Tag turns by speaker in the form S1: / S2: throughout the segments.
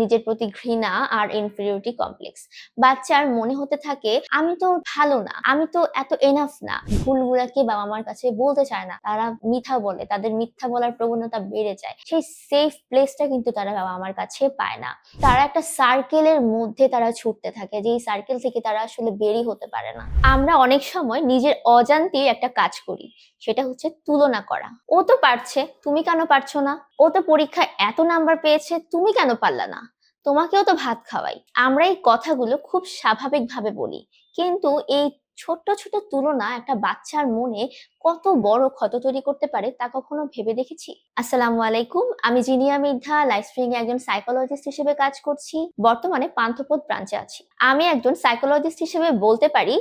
S1: নিজের প্রতি ঘৃণা আর ইনফিরিয়রিটি কমপ্লেক্স বাচ্চার মনে হতে থাকে, আমি তো ভালো না, আমি তো এত এনাফ না। ভুলগুলাকে বাবা মার কাছে বলতে চায় না? তারা মিথ্যা বলে, তাদের মিথ্যা বলার প্রবণতা বেড়ে যায়। সেই সেফ প্লেসটা কিন্তু তারা বাবা মার কাছে পায় না। তারা একটা সার্কেলের মধ্যে তারা ছুটতে থাকে যে এই সার্কেল থেকে তারা আসলে বেরি হতে পারে না। আমরা অনেক সময় নিজের অজান্তে একটা কাজ করি, সেটা হচ্ছে তুলনা করা। ও তো পারছে, তুমি কেন পারছ না? ও তো পরীক্ষায় এত নাম্বার পেয়েছে, তুমি কেন পারলা না? তোমাকেও তো ভাত খাওয়াই। আমরা এই কথাগুলো খুব স্বাভাবিকভাবে বলি। কিন্তু এই ছোট্ট ছোট তুলনা একটা বাচ্চার মনে কত বড় ক্ষত তৈরি করতে পারে তা কখনো ভেবে দেখেছি? আসসালামু আলাইকুম, আমি জিনিয়া মির্ধা লাইফ স্প্রিং এ একজন সাইকোলজিস্ট হিসেবে কাজ করছি। বর্তমানে পান্থপথ ব্রাঞ্চে আছি। আমি একজন সাইকোলজিস্ট হিসেবে বলতে পারি,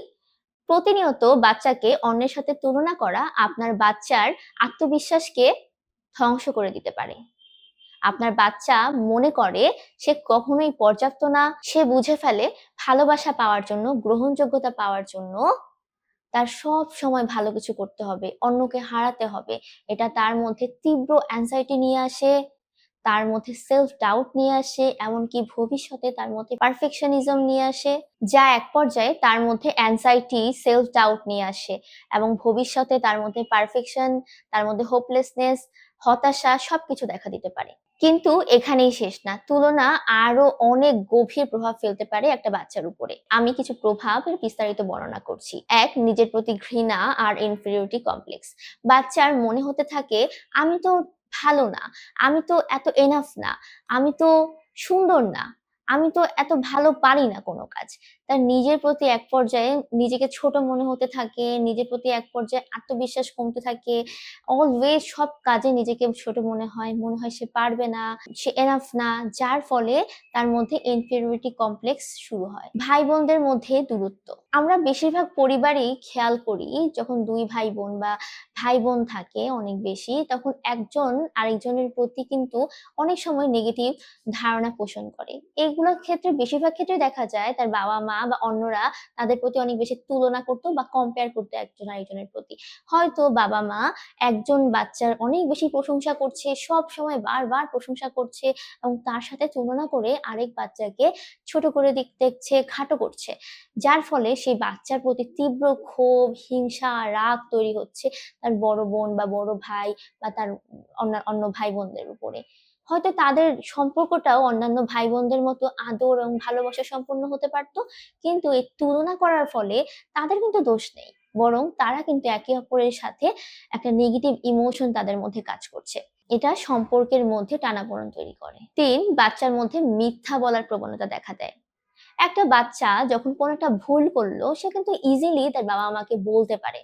S1: প্রতিনিয়ত বাচ্চাকে অন্যের সাথে তুলনা করা আপনার বাচ্চার আত্মবিশ্বাসকে ধ্বংস করে দিতে পারে। আপনার বাচ্চা মনে করে সে কখনোই পর্যাপ্ত না, সে বুঝে ফেলে ভালোবাসা পাওয়ার জন্য, গ্রহণযোগ্যতা পাওয়ার জন্য তার সব সময় ভালো কিছু করতে হবে, অন্যকে হারাতে হবে। এটা তার মধ্যে তীব্র অ্যাংজাইটি নিয়ে আসে, তার মধ্যে সেলফ ডাউট নিয়ে আসে, এমনকি ভবিষ্যতে তার মধ্যে পারফেকশনিজম নিয়ে আসে, যা এক পর্যায়ে তার মধ্যে অ্যাংজাইটি সেলফ ডাউট নিয়ে আসে এবং ভবিষ্যতে তার মধ্যে পারফেকশন তার মধ্যে হোপলেসনেস হতাশা সবকিছু দেখা দিতে পারে। কিন্তু এখানেই শেষ না। তুলনা আরও অনেক গভীর প্রভাব ফেলতে পারে একটা বাচ্চার উপরে। আমি কিছু প্রভাব বিস্তারিত বর্ণনা করছি। এক, নিজের প্রতি ঘৃণা আর ইনফিরিয়রিটি কমপ্লেক্স বাচ্চার মনে হতে থাকে, আমি তো ভালো না। আমি তো এত এনাফ না। আমি তো সুন্দর না। আমি তো এত ভালো পারি না কোনো কাজ। তার নিজের প্রতি এক পর্যায়ে নিজেকে ছোট মনে হতে থাকে, নিজের প্রতি এক পর্যায়ে আত্মবিশ্বাস কমতে থাকে। অলওয়েজ সব কাজে নিজেকে ছোট মনে হয় মনে হয় সে পারবে না, সে এনাফ না, যার ফলে তার মধ্যে ইনফিরিয়রিটি কমপ্লেক্স শুরু হয়। ভাই বোনদের মধ্যে দূরত্ব। আমরা বেশিরভাগ পরিবারেই খেয়াল করি, যখন দুই ভাই বোন বা ভাই বোন থাকে অনেক বেশি, তখন একজন আরেকজনের প্রতি কিন্তু অনেক সময় নেগেটিভ ধারণা পোষণ করে। এইগুলোর ক্ষেত্রে, বেশিরভাগ ক্ষেত্রে দেখা যায়, তার বাবা মা বা অন্যরা তাদের প্রতি অনেক বেশি তুলনা করতো বা কম্পেয়ার করতো একজন আরেকজনের প্রতি। হয়তো বাবা মা একজন বাচ্চার অনেক বেশি প্রশংসা করছে, সব সময় বারবার প্রশংসা করছে এবং তার সাথে তুলনা করে আরেক বাচ্চাকে ছোট করে দেখছে, খাটো করছে। যার ফলে সেই বাচ্চার প্রতি তীব্র ক্ষোভ, হিংসা, রাগ তৈরি হচ্ছে তার বড় বোন বা বড় ভাই বা তার অন্য অন্য ভাই বোনদের উপরে। হয়তো তাদের সম্পর্কটাও অন্যান্য ভাই বোনদের মতো আদর এবং ভালোবাসা সম্পন্ন হতে পারতো, কিন্তু এই তুলনা করার ফলে তাদের কিন্তু দোষ নেই। বরং তারা কিন্তু একে অপরের সাথে একটা নেগেটিভ ইমোশন তাদের মধ্যে কাজ করছে। এটা সম্পর্কের মধ্যে টানাপোড়েন তৈরি করে। তিন, বাচ্চার মধ্যে মিথ্যা বলার প্রবণতা দেখা দেয়। একটা বাচ্চা যখন কোনো একটা ভুল করল, সে কিন্তু ইজিলি তার বাবা মাকে বলতে পারে।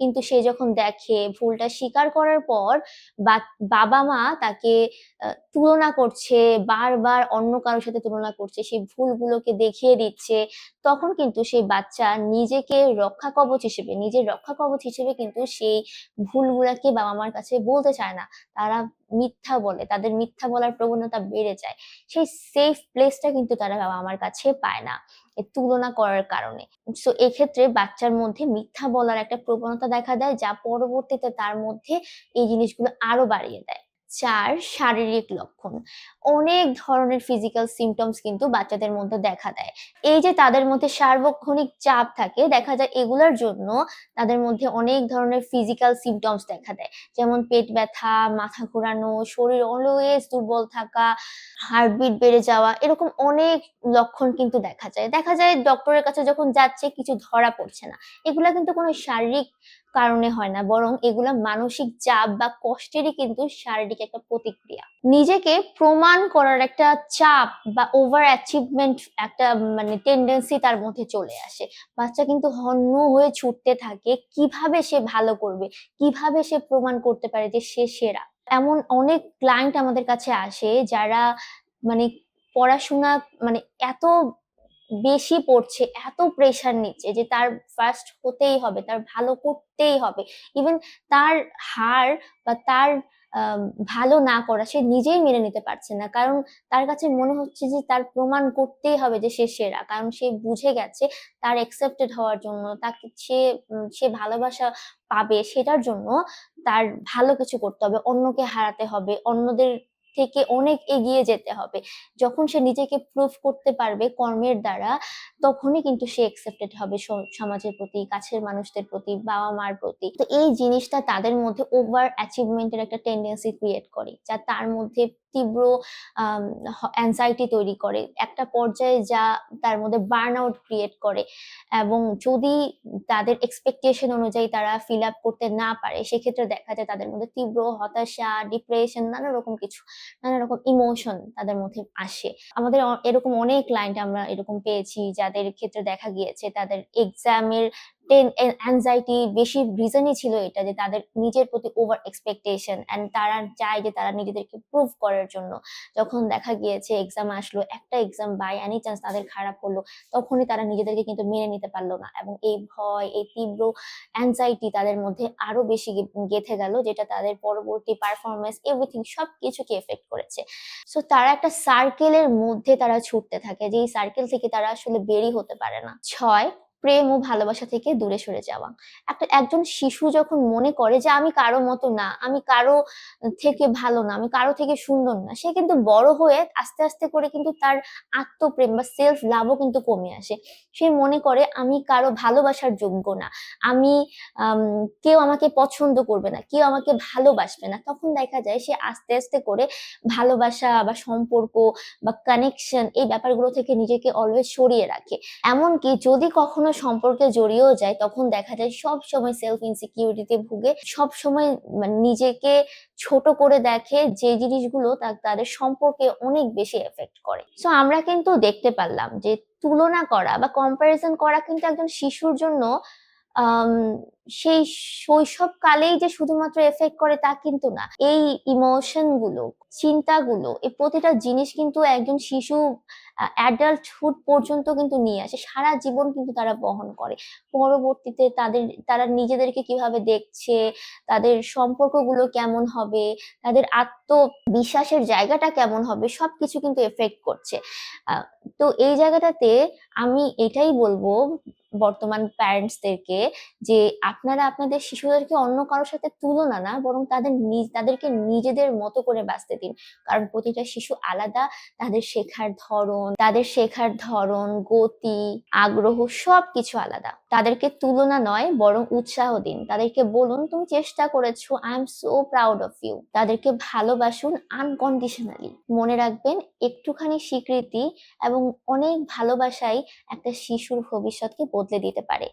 S1: কিন্তু সে যখন দেখে ভুলটা স্বীকার করার পর বাবা মা তাকে তুলনা করছে, বারবার অন্য কারোর সাথে তুলনা করছে, সেই ভুলগুলোকে দেখিয়ে দিচ্ছে, তখন কিন্তু সেই বাচ্চা নিজেকে রক্ষা কবচ হিসেবে, নিজের রক্ষা কবচ হিসেবে কিন্তু সেই ভুলগুলাকে বাবা মার কাছে বলতে চায় না। তারা মিথ্যা বলে, তাদের মিথ্যা বলার প্রবণতা বেড়ে যায়। সেই সেফ প্লেসটা কিন্তু তারা আমার কাছে পায় না তুলনা করার কারণে। সো এক্ষেত্রে বাচ্চার মধ্যে মিথ্যা বলার একটা প্রবণতা দেখা দেয়, যা পরবর্তীতে তার মধ্যে এই জিনিসগুলো আরও বাড়িয়ে দেয়। চার শারীরিক লক্ষণ। অনেক ধরনের ফিজিক্যাল সিমটমস কিন্তু বাচ্চাদের মধ্যে দেখা দেয়। এই যে তাদের মধ্যে সার্বক্ষণিক চাপ থাকে, দেখা যায় এগুলোর জন্য তাদের মধ্যে অনেক ধরনের ফিজিক্যাল সিমটমস দেখা দেয়। যেমন পেট ব্যথা, মাথা ঘোরানো, শরীর অলওয়েজ দুর্বল থাকা হার্টবিট বেড়ে যাওয়া, এরকম অনেক লক্ষণ কিন্তু দেখা যায়। দেখা যায় ডক্টরের কাছে যখন যাচ্ছে, কিছু ধরা পড়ছে না। এগুলা কিন্তু কোনো শারীরিক কারণে হয় না, বরং এগুলা মানসিক চাপ বা কষ্টেরই কিন্তু শারীরিক একটা প্রতিক্রিয়া। নিজেকে প্রমাণ করার একটা চাপ বা ওভার অ্যাচিভমেন্ট একটা মানে টেন্ডেন্সি তার মধ্যে চলে আসে। বাচ্চা কিন্তু হন্য হয়ে ছুটতে থাকে, কীভাবে সে ভালো করবে, কীভাবে সে প্রমাণ করতে পারে যে সে সেরা? এমন অনেক ক্লায়েন্ট আমাদের কাছে আসে যারা মানে পড়াশোনা মানে এত বেশি পড়ছে, এত প্রেশার নিচ্ছে যে তার ফার্স্ট হতেই হবে, তার ভালো করতেই হবে। ইভেন তার হার বা তার ভালো না করা সে নিজেই মেনে নিতে পারছে না। কারণ তার কাছে মনে হচ্ছে যে তার প্রমাণ করতেই হবে যে সে সেরা। কারণ সে বুঝে গেছে তার অ্যাকসেপ্টেড হওয়ার জন্য, তাকে সে সে ভালোবাসা পাবে, সেটার জন্য তার ভালো কিছু করতে হবে, অন্যকে হারাতে হবে, অন্যদের থেকে অনেক এগিয়ে যেতে হবে। যখন সে নিজেকে প্রুফ করতে পারবে কর্মের দ্বারা, তখনই কিন্তু সে একসেপ্টেড হবে সমাজের প্রতি, কাছের মানুষদের প্রতি বাবা মার প্রতি। তো এই জিনিসটা তাদের মধ্যে ওভার অ্যাচিভমেন্টের একটা টেন্ডেন্সি ক্রিয়েট করে, যা তার মধ্যে তীব্র অ্যাংজাইটি তৈরি করে। একটা পর্যায়ে যা তার মধ্যে বার্ন আউট ক্রিয়েট করে এবং যদি তাদের এক্সপেকটেশন অনুযায়ী তারা ফিল আপ করতে না পারে, সেক্ষেত্রে দেখা যায় তাদের মধ্যে তীব্র হতাশা ডিপ্রেশন নানা রকম কিছু নানা রকম ইমোশন তাদের মধ্যে আসে। আমাদের এরকম অনেক ক্লায়েন্ট আমরা এরকম পেয়েছি যাদের ক্ষেত্রে দেখা গিয়েছে তাদের এক্সামের অ্যাংজাইটি বেশি রিজনই ছিল এটা যে তাদের নিজের প্রতি ওভার এক্সপেকটেশন অ্যান্ড তারা চায় যে তারা নিজেদেরকে প্রুভ করার জন্য। যখন দেখা গিয়েছে এক্সাম আসলো, একটা এক্সাম বাই এনি চান্স তাদের খারাপ হলো তখনই তারা নিজেদেরকে কিন্তু মেনে নিতে পারল না এবং এই ভয়, এই তীব্র অ্যাংজাইটি তাদের মধ্যে আরও বেশি গেঁথে গেল যেটা তাদের পরবর্তী পারফরমেন্স এভরিথিং সব কিছুকে এফেক্ট করেছে। সো তারা একটা সার্কেলের মধ্যে তারা ছুটতে থাকে যে এই সার্কেল থেকে তারা আসলে বেরি হতে পারে না। ছয় প্রেম ও ভালোবাসা থেকে দূরে সরে যাওয়া। একটা, একজন শিশু যখন মনে করে যে আমি কারও মতো না, আমি কারও থেকে ভালো না, আমি কারও থেকে সুন্দর না, সে কিন্তু বড় হয়ে আস্তে আস্তে করে কিন্তু তার আত্মপ্রেম বা সেলফ লাভও কিন্তু কমে আসে। সে মনে করে, আমি কারও ভালোবাসার যোগ্য না, আমি কেউ আমাকে পছন্দ করবে না, কেউ আমাকে ভালোবাসবে না। তখন দেখা যায় সে আস্তে আস্তে করে ভালোবাসা বা সম্পর্ক বা কানেকশন এই ব্যাপারগুলো থেকে নিজেকে অলওয়েজ সরিয়ে রাখে। এমনকি যদি কখনো সম্পর্কে জড়িয়েও যায়, তখন দেখা যায় সব সময় সেলফ ইনসিকিউরিটিতে ভুগে, সব সময় নিজেকে ছোট করে দেখে যে জিনিসগুলো তাদের সম্পর্কে অনেক বেশি এফেক্ট করে। সো আমরা কিন্তু দেখতে পারলাম যে তুলনা করা বা কম্পারিজন করা কিন্তু একজন শিশুর জন্য সেই শৈশব কালেই যে শুধুমাত্র এফেক্ট করে তা কিন্তু না। এই ইমোশনগুলো চিন্তাগুলো এই প্রতিটা জিনিস কিন্তু একজন শিশু অ্যাডাল্টহুড পর্যন্ত কিন্তু নিয়ে আসে। সারা জীবন কিন্তু তারা বহন করে। পরবর্তীতে তাদের, তারা নিজেদেরকে কীভাবে দেখছে, তাদের সম্পর্কগুলো কেমন হবে, তাদের আত্মবিশ্বাসের জায়গাটা কেমন হবে, সবকিছু কিন্তু এফেক্ট করছে। তো এই জায়গাটাতে আমি এটাই বলব বর্তমান প্যারেন্টসদেরকে যে আপনারা আপনাদের শিশুদেরকে অন্য কারোর সাথে তুলনা না, বরং তাদের নিজ তাদেরকে নিজেদের মতো করে বাঁচতে দিন। কারণ প্রতিটা শিশু আলাদা, তাদের শেখার ধরন, তাদের শেখার ধরন, গতি, আগ্রহ সবকিছু আলাদা। তাদেরকে তুলনা নয়, বরং উৎসাহ দিন। তাদেরকে বলুন, তুমি চেষ্টা করেছ I am so proud of you তাদেরকে ভালোবাসুন আনকন্ডিশনালি মনে রাখবেন, একটুখানি স্বীকৃতি এবং অনেক ভালোবাসাই একটা শিশুর ভবিষ্যৎকে বদলে দিতে পারে।